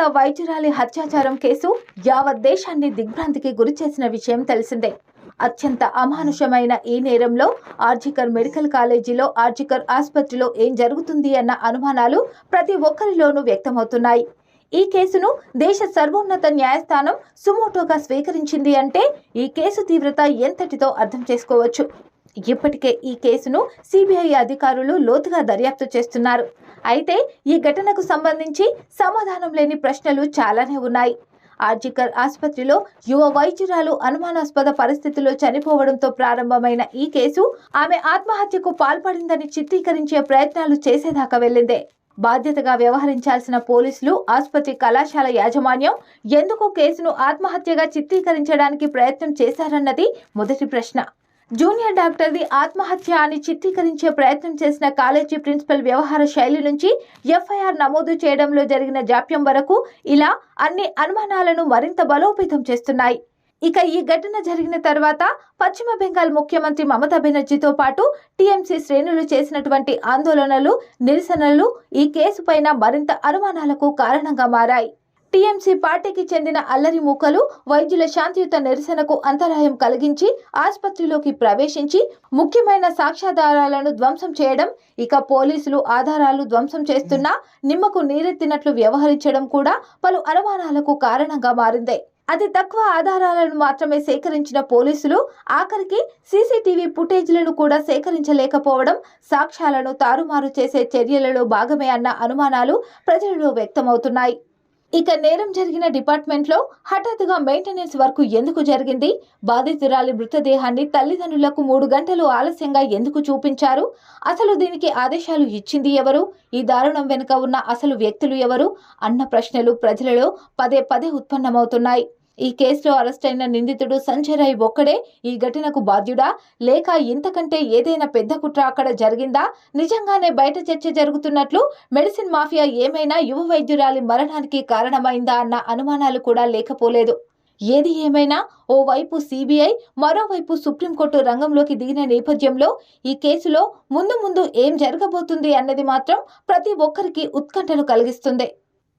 అత్యున్నత వైద్యురాలి హత్యాచారం కేసు యావత్ దేశాన్ని దిగ్భ్రాంతికి గురిచేసిన విషయం తెలిసిందే. అత్యంత అమానుషమైన ఈ నేరంలో ఆర్జికర్ మెడికల్ కాలేజీలో ఆర్జికర్ ఆసుపత్రిలో ఏం జరుగుతుంది అన్న అనుమానాలు ప్రతి ఒక్కరిలోనూ వ్యక్తమవుతున్నాయి. ఈ కేసును దేశ సర్వోన్నత న్యాయస్థానం సుమోటోగా స్వీకరించింది అంటే ఈ కేసు తీవ్రత ఎంతటితో అర్థం చేసుకోవచ్చు. ఇప్పటికే ఈ కేసును సిబిఐ అధికారులు లోతుగా దర్యాప్తు చేస్తున్నారు. అయితే ఈ ఘటనకు సంబంధించి సమాధానం లేని ప్రశ్నలు చాలానే ఉన్నాయి. ఆర్జికర్ ఆసుపత్రిలో యువ వైద్యురాలు అనుమానాస్పద పరిస్థితుల్లో చనిపోవడంతో ప్రారంభమైన ఈ కేసు ఆమె ఆత్మహత్యకు పాల్పడిందని చిత్రీకరించే ప్రయత్నాలు చేసేదాకా వెళ్ళిందే. బాధ్యతగా వ్యవహరించాల్సిన పోలీసులు ఆసుపత్రి కళాశాల యాజమాన్యం ఎందుకు కేసును ఆత్మహత్యగా చిత్రీకరించడానికి ప్రయత్నం చేశారన్నది మొదటి ప్రశ్న. జూనియర్ డాక్టర్ది ఆత్మహత్య అని చిత్రీకరించే ప్రయత్నం చేసిన కాలేజీ ప్రిన్సిపల్ వ్యవహార శైలి నుంచి ఎఫ్ఐఆర్ నమోదు చేయడంలో జరిగిన జాప్యం వరకు ఇలా అన్ని అనుమానాలను మరింత బలోపేతం చేస్తున్నాయి. ఇక ఈ ఘటన జరిగిన తర్వాత పశ్చిమ బెంగాల్ ముఖ్యమంత్రి మమతా బెనర్జీతో పాటు టీఎంసీ శ్రేణులు చేసినటువంటి ఆందోళనలు నిరసనలు ఈ కేసు పైన మరింత అనుమానాలకు కారణంగా మారాయి. టీఎంసీ పార్టీకి చెందిన అల్లరి మూకలు వైద్యుల శాంతియుత నిరసనకు అంతరాయం కలిగించి ఆసుపత్రిలోకి ప్రవేశించి ముఖ్యమైన సాక్ష్యాధారాలను ధ్వంసం చేయడం ఇక పోలీసులు ఆధారాలు ధ్వంసం చేస్తున్నా నిమ్మకు నీరెత్తినట్లు వ్యవహరించడం కూడా పలు అనుమానాలకు కారణంగా మారింది. అతి తక్కువ ఆధారాలను మాత్రమే సేకరించిన పోలీసులు ఆఖరికి సీసీటీవీ ఫుటేజ్లను కూడా సేకరించలేకపోవడం సాక్ష్యాలను తారుమారు చేసే చర్యలలో భాగమే అన్న అనుమానాలు ప్రజలలో వ్యక్తమవుతున్నాయి. ఇక నేరం జరిగిన డిపార్ట్మెంట్లో హఠాత్తుగా మెయింటెనెన్స్ వర్క్ ఎందుకు జరిగింది? బాధితురాలి మృతదేహాన్ని తల్లిదండ్రులకు మూడు గంటలు ఆలస్యంగా ఎందుకు చూపించారు? అసలు దీనికి ఆదేశాలు ఇచ్చింది ఎవరు? ఈ దారుణం వెనుక ఉన్న అసలు వ్యక్తులు ఎవరు? అన్న ప్రశ్నలు ప్రజలలో పదే పదే ఉత్పన్నమవుతున్నాయి. ఈ కేసులో అరెస్ట్ అయిన నిందితుడు సంజయ్ రాయ్ ఒక్కడే. ఈ ఘటనకు బాధ్యుడా? లేక ఇంతకంటే ఏదైనా పెద్ద కుట్ర అక్కడ జరిగిందా? నిజంగానే బయట చర్చ జరుగుతున్నట్లు మెడిసిన్ మాఫియా ఏమైనా యువ వైద్యురాలి మరణానికి కారణమైందా అన్న అనుమానాలు కూడా లేకపోలేదు. ఏది ఏమైనా? ఓవైపు సిబిఐ మరోవైపు సుప్రీంకోర్టు రంగంలోకి దిగిన నేపథ్యంలో ఈ కేసులో ముందు ముందు ఏం జరగబోతుంది అన్నది మాత్రం ప్రతి ఒక్కరికి ఉత్కంఠను కలిగిస్తుంది.